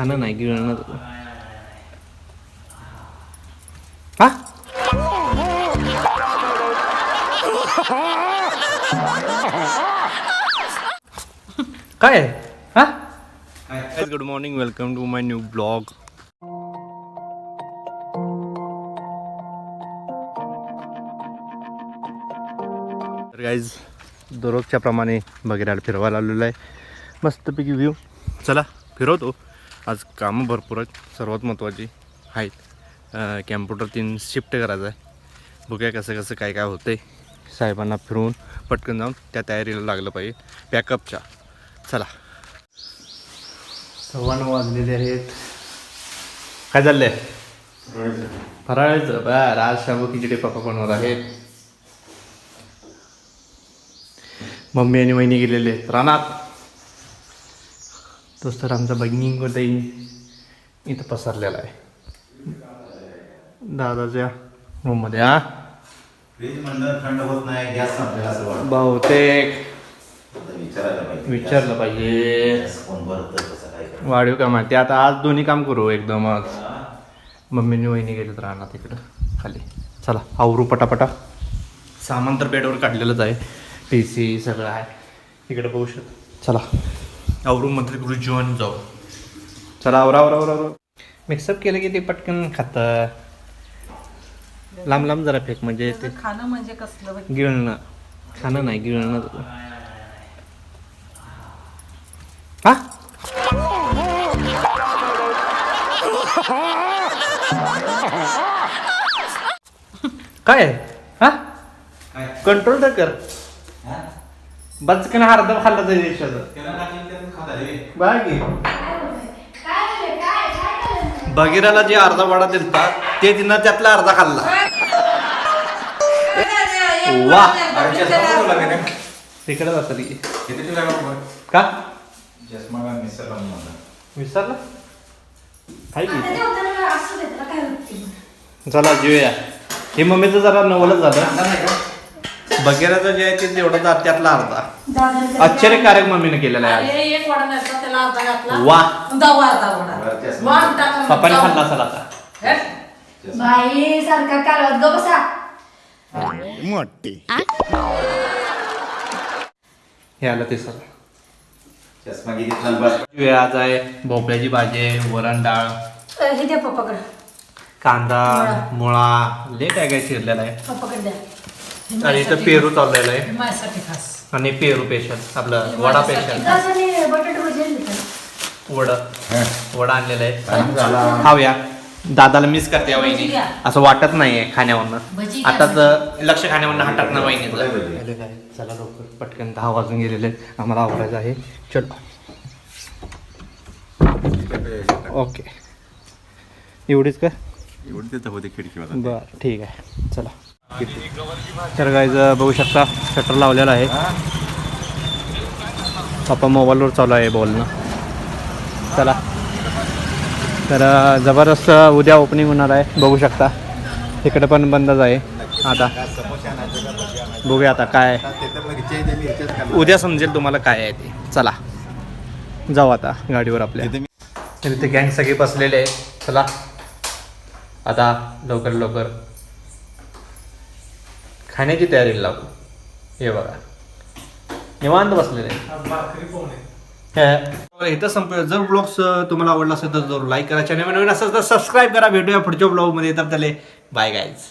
खाना नाही गिळणं हा? काय हा? Good morning welcome to my new blog तर गाईज दररोजच्या प्रमाणे बघिराला फिरवायला आलेलो आहे. मस्तपैकी व्ह्यू चला फिरवतो. आज कामं भरपूर आहेत. सर्वात महत्त्वाची आहेत. कॅम्प्युटर तीन शिफ्ट करायचं आहे. बघूया कसं कसं काय काय होतंय. साहेबांना फिरवून पटकन जाऊन त्या तयारीला लागलं पाहिजे. पॅकअपच्या चला. सव्वा नऊ वाजलेले आहेत. काय चाललंय? फराळाचं. बरं आज शाबू खिचडी पप्पा बनवत आहेत. मम्मी आणि वहिनी गेलेले आहेत. रानात. तोच तर आमचा ताई इथं पसरलेला आहे. दादाच्या रूममध्ये हा? बहुतेक. विचारलं पाहिजे. वाढीव काम आहे ते आता आज दोन्ही काम करू एकदमच. मम्मीने वहिनी गेलेत राहणार तिकडं खाली. चला आवरू पटापटा. सामान तर बेडवर काढलेलंच आहे. पी सी सगळं आहे. इकडे बघू शकतो. चला. आवरू मंत्री करू जेवण जाऊ चला आवरा आवरा आवरा आवरा मिक्सअप केलं की ते पटकन खातं लांब लांब जरा फेक म्हणजे ते खाणं म्हणजे कसलं? गिळणं खाणं नाही गिळणं हा काय? हा? कंट्रोल तर कर? बचकन अर्ध खाल्लं त्याला खाता रे. बाकी बगीराला जे अर्धा वाडा दिलता ते तिनं त्यातला अर्धा खाल्ला. वा. तिकडे जातं की बघ. का? का. विसरला हाय की. काय चला जेऊया. हे मम्मीचं जरा नवलच झालं. बगेराचं जे आहे ते तेवढं जा- त्यातला अर्धा आश्चर्यकारक मम्मीने केलेला आहे अरे, एक वडा न्यायचा, त्याला अर्धा घातला. वा. दहा अर्धा वडा. बरं, चष्मा. वाढ टाका. पप्पाने. खाल्ला असेल आता हे? बाई सारखा कालवत ग बसा हे आलं ते सर चष्मा किती छान बस. जेऊया आज आहे भोपळ्याची भाजी आहे वरण डाळ अ, हे द्या पप्पाकडे कांदा मुळा लेट आहे काय शिरलेला आहे पप्पाकडे द्या आणि इथं पेरू चाललेलं आहे. माझ्यासाठी खास. आणि पेरू पेशल आपलं वडा का? वड. हा. वडा आणलेला आहे. खाऊया. दादाला मिस करते वहिनी. असं वाटत नाहीये खाण्यावरनं. आताच लक्ष खाण्यावरनं हटत ना काय चला लवकर. पटकन दहा वाजून गेलेले. आम्हाला आवडायचं आहे. चल. ओके. एवढीच का? एवढी होते. बरं ठीक आहे. चला. तर गाईज बघू शकता शटर लावलेला आहे. पप्पा मोबाईलवर चालू आहे बोलणं. चला. तर जबरदस्त उद्या ओपनिंग होणार आहे. बघू शकता. इकडे पण बंदच आहे. आता. बघूया आता काय. आहे. उद्या समजेल तुम्हाला काय आहे ते. चला. जाऊ आता गाडीवर आपल्या. तिथे तर इथे गँग सगळे बसलेले आहेत. चला. आता लवकर लवकर खाण्याची तयारी लागू हे बघा. निवांत बसलेले. हे, इथं संपूया जर ब्लॉग्स तुम्हाला आवडला असेल तर जरूर लाईक करा. चॅनल नवीन असेल तर सबस्क्राईब करा. भेटूया पुढच्या ब्लॉगमध्ये तर त्याला बाय गायज